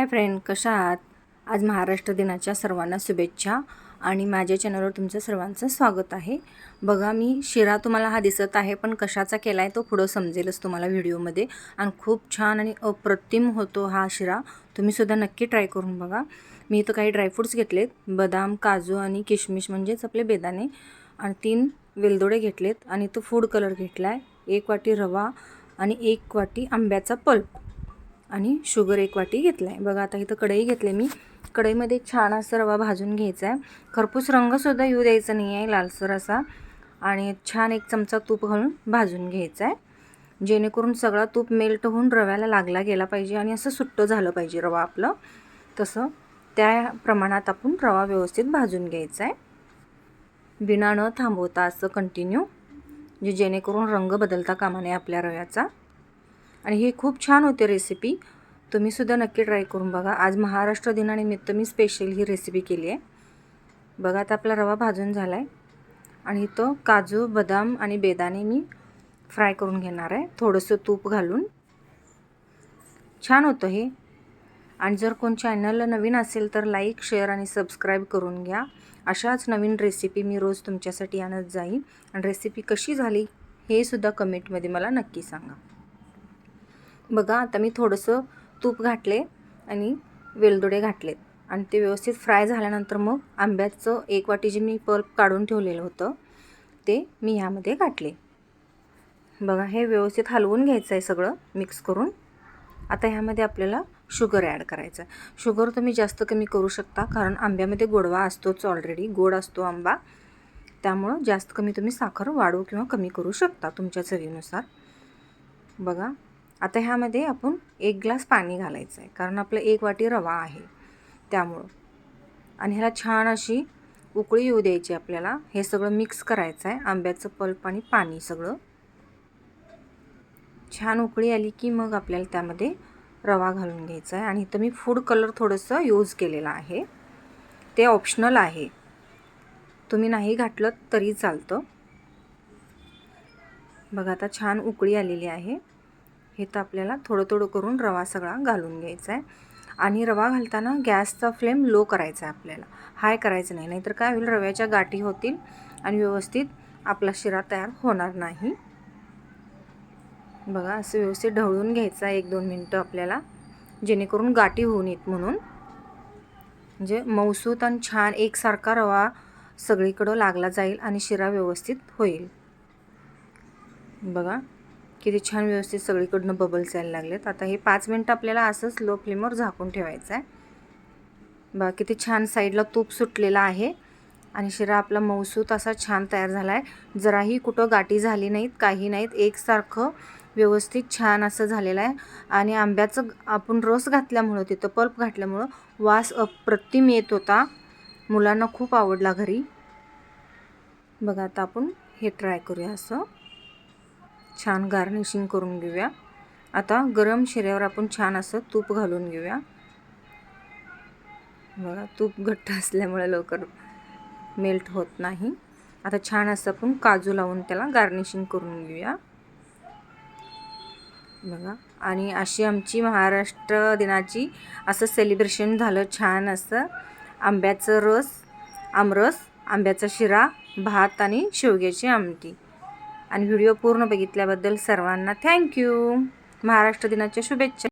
Hi friend कशा आहात? आज महाराष्ट्र दिनाच्या सर्वांना शुभेच्छा आणि माझ्या चॅनलवर तुमचं सर्वांचं स्वागत आहे. बघा मी शिरा तुम्हाला हा दिसत आहे पण कशाचा केला आहे तो पुढं समजेलच तुम्हाला व्हिडिओमध्ये. आणि खूप छान आणि अप्रतिम होतो हा शिरा. तुम्हीसुद्धा नक्की ट्राय करून बघा. मी इथं काही ड्रायफ्रूट्स घेतलेत. बदाम काजू आणि किशमिश म्हणजेच आपले बेदाणे. आणि तीन वेलदोडे घेतलेत. आणि तो फूड कलर घेतला आहे एक वाटी रवा आणि एक वाटी आंब्याचा पल्प. आणि शुगर एक वाटी घेतला आहे बघा आता इथं कढई घेतली मी. कढईमध्ये छान असं रवा भाजून घ्यायचा आहे खरपूस रंगसुद्धा येऊ द्यायचा नाही आहे लालसर असा. आणि छान एक चमचा तूप घालून भाजून घ्यायचा आहे जेणेकरून सगळा तूप मेल्ट होऊन रव्याला लागला गेला पाहिजे आणि असं सुट्टं झालं पाहिजे रवा आपलं. तसं त्या प्रमाणात आपण रवा व्यवस्थित भाजून घ्यायचा आहे बिना न थांबवता असं कंटिन्यू जे जेणेकरून रंग बदलता कामा नये आपल्या रव्याचा. आणि ही खूप छान होते रेसिपी तुम्हीसुद्धा नक्की ट्राय करून बघा. आज महाराष्ट्र दिनानिमित्त मी स्पेशल ही रेसिपी केली आहे. बघा आता आपला रवा भाजून झाला आहे आणि तो काजू बदाम आणि बेदाणे मी फ्राय करून घेणार आहे. थोडंसं तूप घालून. छान होतं हे. आणि जर कोण चॅनलला नवीन असेल तर लाईक शेअर आणि सबस्क्राईब करून घ्या. अशाच नवीन रेसिपी मी रोज तुमच्यासाठी आणत जाईन. आणि रेसिपी कशी झाली हे सुद्धा कमेंटमध्ये मला नक्की सांगा. बघा आता मी थोडंसं तूप घातले आणि वेलदोडे घातलेत. आणि ते व्यवस्थित फ्राय झाल्यानंतर मग आंब्याचं एक वाटी जे मी पल्प काढून ठेवलेलं होतं ते मी ह्यामध्ये घातले बघा हे व्यवस्थित हलवून घ्यायचं आहे सगळं मिक्स करून. आता ह्यामध्ये आपल्याला शुगर ॲड करायचं आहे. शुगर तुम्ही जास्त कमी करू शकता कारण आंब्यामध्ये गोडवा असतोच ऑलरेडी गोड असतो आंबा. त्यामुळं जास्त कमी तुम्ही साखर वाढवू किंवा कमी करू शकता तुमच्या चवीनुसार. बघा आता ह्यामध्ये आपण एक ग्लास पाणी घालायचं आहे कारण आपलं एक वाटी रवा आहे त्यामुळं. आणि ह्याला छान अशी उकळी येऊ द्यायची आपल्याला. हे सगळं मिक्स करायचं आहे आंब्याचं पल्प आणि पाणी सगळं. छान उकळी आली की मग आपल्याला त्यामध्ये रवा घालून घ्यायचा आहे आणि इथं मी फूड कलर थोडंसं यूज केलेलं आहे. ते ऑप्शनल आहे. तुम्ही नाही घातलं तरी चालतं. बघा आता छान उकळी आलेली आहे. हे तर आपल्याला थोडं थोडं करून रवा सगळा घालून घ्यायचा आहे. आणि रवा घालताना गॅसचा फ्लेम लो करायचा आहे आपल्याला. हाय करायचं नाही नाहीतर काय होईल रव्याच्या गाठी होतील आणि व्यवस्थित आपला शिरा तयार होणार नाही. बघा असं व्यवस्थित ढवळून घ्यायचं आहे एक दोन मिनटं आपल्याला जेणेकरून गाठी होऊन येत म्हणून. म्हणजे मऊसूत आणि छान एकसारखा रवा सगळीकडं लागला जाईल आणि शिरा व्यवस्थित होईल. बघा किती छान व्यवस्थित सगळीकडनं बबल्स यायला लागलेत. आता हे पाच मिनटं आपल्याला असंच लो फ्लेमवर झाकून ठेवायचं आहे. बा किती छान साईडला तूप सुटलेला आहे. आणि शिरा आपला मऊसूत असा छान तयार झाला आहे. जराही कुठं गाठी झाली नाहीत काही नाहीत एकसारखं व्यवस्थित छान असं झालेलं आहे. आणि आंब्याचं आपण रस घातल्यामुळं तिथं पल्प घातल्यामुळं वास अप्रतिम येत होता. मुलांना खूप आवडला घरी. बघा आता आपण हे ट्राय करूया असं. छान गार्निशिंग करून घेऊया. आता गरम शिऱ्यावर आपण छान असं तूप घालून घेऊया. बघा तूप घट्ट असल्यामुळे लवकर मेल्ट होत नाही. आता छान असं आपण काजू लावून त्याला गार्निशिंग करून घेऊया. बघा आणि अशी आमची महाराष्ट्र दिनाची असं सेलिब्रेशन झालं. छान असं आंब्याचं रस आमरस आंब्याचा शिरा भात आणि शेवग्याची आमटी. आणि व्हिडिओ पूर्ण बघितल्याबद्दल सर्वांना थँक्यू. महाराष्ट्र दिनाच्या शुभेच्छा.